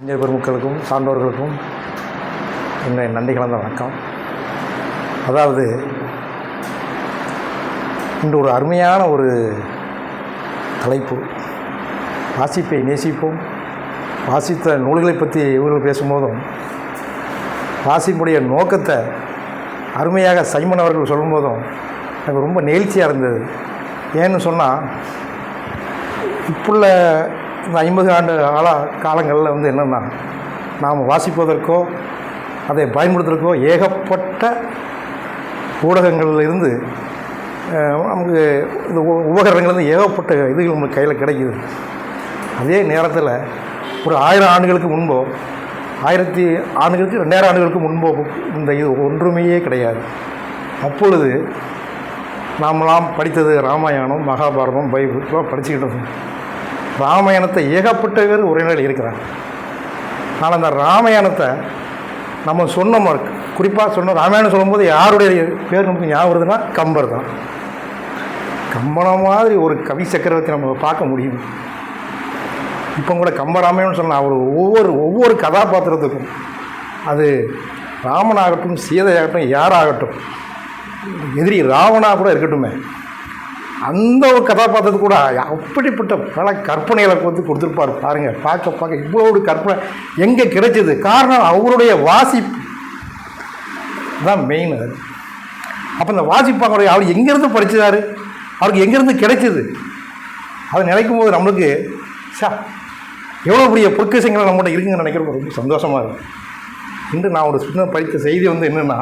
இந்திய பெருமக்களுக்கும் சான்றோர்களுக்கும் என்னை நன்றி கலந்த வணக்கம். அதாவது இன்று ஒரு அருமையான ஒரு தலைப்பு. வாசிப்பை நேசிப்போம். வாசித்த நூல்களை பற்றி இவர்கள் பேசும்போதும் வாசிப்புடைய நோக்கத்தை அருமையாக சைமன் அவர்கள் சொல்லும்போதும் எனக்கு ரொம்ப நெகிழ்ச்சியாக இருந்தது. ஏன்னு சொன்னால் இப்புள்ள இந்த ஐம்பது ஆண்டு கால காலங்களில் வந்து என்னென்னா நாம் வாசிப்பதற்கோ அதை பயன்படுத்துறதுக்கோ ஏகப்பட்ட ஊடகங்களில் இருந்து நமக்கு இந்த உபகரணங்கள்லேருந்து ஏகப்பட்ட இதுகள் நம்ம கையில் கிடைக்குது. அதே நேரத்தில் ஒரு ஆயிரம் ஆண்டுகளுக்கு முன்போ ஆயிரத்தி ஆண்டுகளுக்கு ரெண்டாயிரம் ஆண்டுகளுக்கு முன்போ இந்த இது ஒன்றுமே கிடையாது. அப்பொழுது நாமெல்லாம் படித்தது ராமாயணம் மகாபாரதம் பைபிள் இதெல்லாம் படிச்சுக்கிட்டு இருந்தோம். ராமாயணத்தை ஏகப்பட்ட பேர் உரைநடையில் இருக்கிறாங்க. ஆனால் அந்த ராமாயணத்தை நம்ம சொன்ன குறிப்பாக சொன்னோம் ராமாயணம் சொல்லும்போது யாருடைய பேர் நமக்கு ஞாபகம் வருதுன்னா கம்பர் தான். கம்பனை மாதிரி ஒரு கவி சக்கரவர்த்தி நம்ம பார்க்க முடியும். இப்போ கூட கம்பராமாயணம் சொன்னால் அவர் ஒவ்வொரு ஒவ்வொரு கதாபாத்திரத்துக்கும் அது ராமனாகட்டும் சீதையாகட்டும் யாராகட்டும் எதிரி ராவணா கூட இருக்கட்டுமே. அந்த ஒரு கதாபாத்திரத்து கூட அப்படிப்பட்ட பல கற்பனைகளை வந்து கொடுத்துருப்பார். பாருங்கள் பார்க்க பார்க்க இவ்வளோ ஒரு கற்பனை எங்கே கிடைச்சது? காரணம் அவருடைய வாசிப்பு. தான் மெயின் அது. அப்போ இந்த வாசிப்பாங்களுடைய அவர் எங்கேருந்து படிச்சாரு? அவருக்கு எங்கேருந்து கிடைச்சது? அதை நினைக்கும் போது நம்மளுக்கு சா எவ்வளோ பெரிய பொற்கசங்கள் நம்மகிட்ட இருக்குங்கன்னு நினைக்கிறப்ப ரொம்ப சந்தோஷமாக இருக்கும் இன்று நான் ஒரு சின்ன படித்த செய்தி வந்து என்னென்னா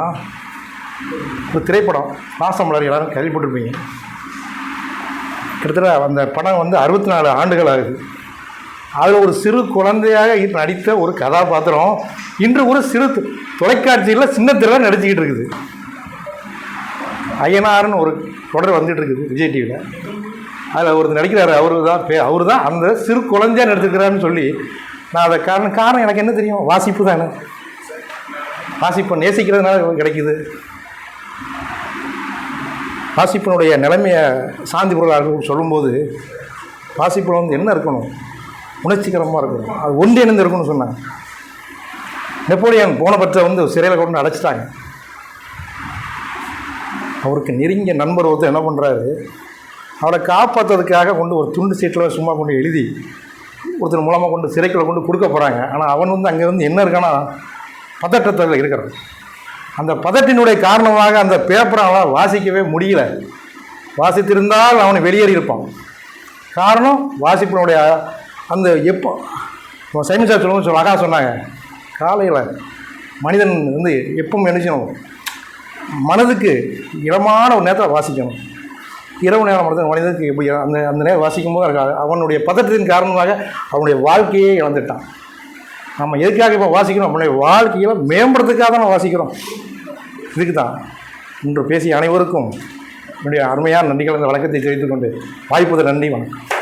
ஒரு திரைப்படம் பாசமலர் எல்லாரும் கேள்விப்பட்டிருப்பீங்க. கிட்டத்தட்ட அந்த படம் வந்து அறுபத்தி நாலு ஆண்டுகள் ஆகுது. அதில் ஒரு சிறு குழந்தையாக நடித்த ஒரு கதாபாத்திரம் இன்று ஒரு சிறு தொ- தொலைக்காட்சியில் சின்ன திரையில் நடிச்சுக்கிட்டு இருக்குது. ஐயனார்னு ஒரு தொடர் வந்துட்டு இருக்குது விஜய் டிவியில் அதில் ஒருத்தர் நடிக்கிறாரு அவரு தான் பே அவர் தான் அந்த சிறு குழந்தையாக நடிச்சிருக்கிறாருன்னு சொல்லி நான் அதை காரணம் காரணம் எனக்கு என்ன தெரியும்? வாசிப்பு தானே. வாசிப்பு நேசிக்கிறதுனால கிடைக்குது. வாசிப்பினுடைய நிலைமையை சாந்தி பொருளாளர்கள் சொல்லும்போது வாசிப்பில் வந்து என்ன இருக்கணும்? உணர்ச்சிகரமாக இருக்கணும். அது ஒன்றிணைந்து இருக்கணும்னு சொன்னாங்க. நெப்போலியன் போனபற்றை வந்து சிறையில் கொண்டு அடைச்சிட்டாங்க. அவருக்கு நெருங்கிய நண்பர் வந்து என்ன பண்ணுறாரு அவரை காப்பாற்றுறதுக்காக கொண்டு ஒரு துண்டு சீட்டில் சும்மா கொண்டு எழுதி ஒருத்தர் மூலமாக கொண்டு சிறைக்குள்ள கொண்டு கொடுக்க போகிறாங்க ஆனால் அவன் வந்து அங்கேருந்து என்ன இருக்கான்னா பதட்டத்தில் இருக்கிறான். அந்த பதட்டினுடைய காரணமாக அந்த பேப்பரை அவனால் வாசிக்கவே முடியல. வாசித்திருந்தால் அவனை வெளியேறி இருப்பான் காரணம் வாசிப்பினுடைய அந்த எப்போ சைமன் சார் சொல்லுவோம் சொல்ல அழகா சொன்னாங்க. காலையில் மனிதன் வந்து எப்பவும் நினைச்சணும் மனதுக்கு இடமான ஒரு நேரத்தில் வாசிக்கணும். இரவு நேரம் மனிதன் மனிதனுக்கு எப்படி அந்த அந்த நேரம் வாசிக்கும் போது அவனுடைய பதற்றத்தின் காரணமாக அவனுடைய வாழ்க்கையே இழந்துட்டான். நம்ம எதுக்காக இப்போ வாசிக்கிறோம்? நம்மளுடைய வாழ்க்கையில் மேம்படுறதுக்காக தான் நம்ம வாசிக்கிறோம். இதுக்கு தான் இன்று பேசிய அனைவருக்கும் என்னுடைய அருமையான நன்றிகள் அந்த வழக்கத்தை தெரிவித்துக்கொண்டு கொண்டு நன்றி வணக்கம்.